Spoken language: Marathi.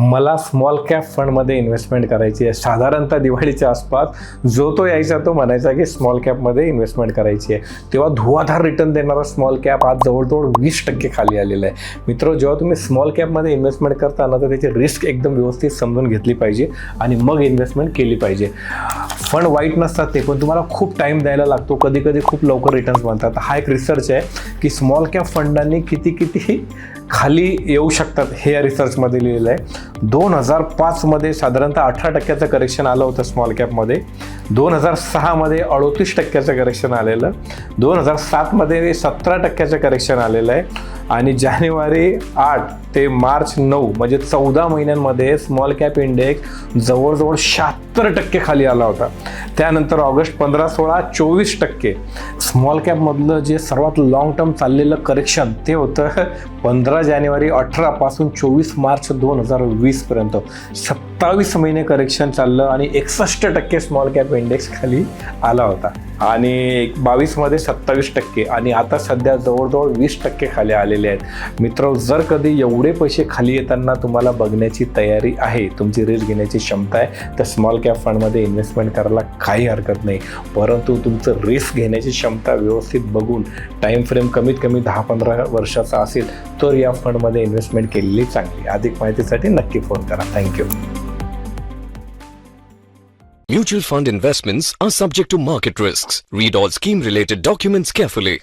मला स्मॉल कॅप फंडमध्ये इन्व्हेस्टमेंट करायची आहे. साधारणतः दिवाळीच्या आसपास जो तो यायचा तो म्हणायचा की स्मॉल कॅपमध्ये इन्व्हेस्टमेंट करायची आहे. तेव्हा धुवाधार रिटर्न देणारा स्मॉल कॅप आज जवळजवळ वीस टक्के खाली आलेला आहे. मित्र जेव्हा तुम्ही स्मॉल कॅपमध्ये इन्व्हेस्टमेंट करता ना तर त्याची रिस्क एकदम व्यवस्थित समजून घेतली पाहिजे आणि मग इन्व्हेस्टमेंट केली पाहिजे. फंड वाईट नसतात ते पण तुम्हाला खूप टाईम द्यायला लागतो. कधी कधी खूप लवकर रिटर्न्स बनतात. हा एक रिसर्च आहे की स्मॉल कॅप फंडांनी किती किती खाली येऊ शकतात हे या रिसर्चमध्ये लिहिलेलं आहे दोन हजार पाचमध्ये साधारणतः अठरा टक्क्याचं करेक्शन आलं होतं स्मॉल कॅपमध्ये दोन हजार सहामध्ये अडोतीस टक्क्याचं करेक्शन आलेलं. दोन हजार सातमध्ये सतरा टक्क्याचं करेक्शन आलेलं आहे. आणि जानेवारी आठ ते मार्च नऊ म्हणजे चौदा महिन्यांमध्ये स्मॉल कॅप इंडेक्स जवळजवळ शहात्तर टक्के खाली आला होता. त्यानंतर ऑगस्ट पंधरा सोळा चोवीस टक्के. स्मॉल कॅपमधलं जे सर्वात लाँग टर्म चाललेलं करेक्शन ते होतं पंधरा जानेवारी अठरापासून चोवीस मार्च दोन हजार वीसपर्यंत सत्तावीस महिने करेक्शन चाललं आणि एकसष्ट टक्के स्मॉल कॅप इंडेक्स खाली आला होता. आणि बावीसमध्ये सत्तावीस टक्के आणि आता सध्या जवळजवळ वीस टक्के खाली आलेले आहेत. मित्र जर कधी एवढे पैसे खाली येताना तुम्हाला बघण्याची तयारी आहे तुमची रिस्क घेण्याची क्षमता आहे तर स्मॉल कॅप फंडमध्ये इन्व्हेस्टमेंट करायला काही हरकत नाही. परंतु तुमचं रिस्क घेण्याची क्षमता व्यवस्थित बघून टाईम फ्रेम कमीत कमी दहा पंधरा वर्षाचा असेल तर या फंडमध्ये इन्व्हेस्टमेंट केलेली चांगली. अधिक माहितीसाठी नक्की फोन करा. Thank you Mutual fund investments are subject to market risks. Read all scheme related documents carefully.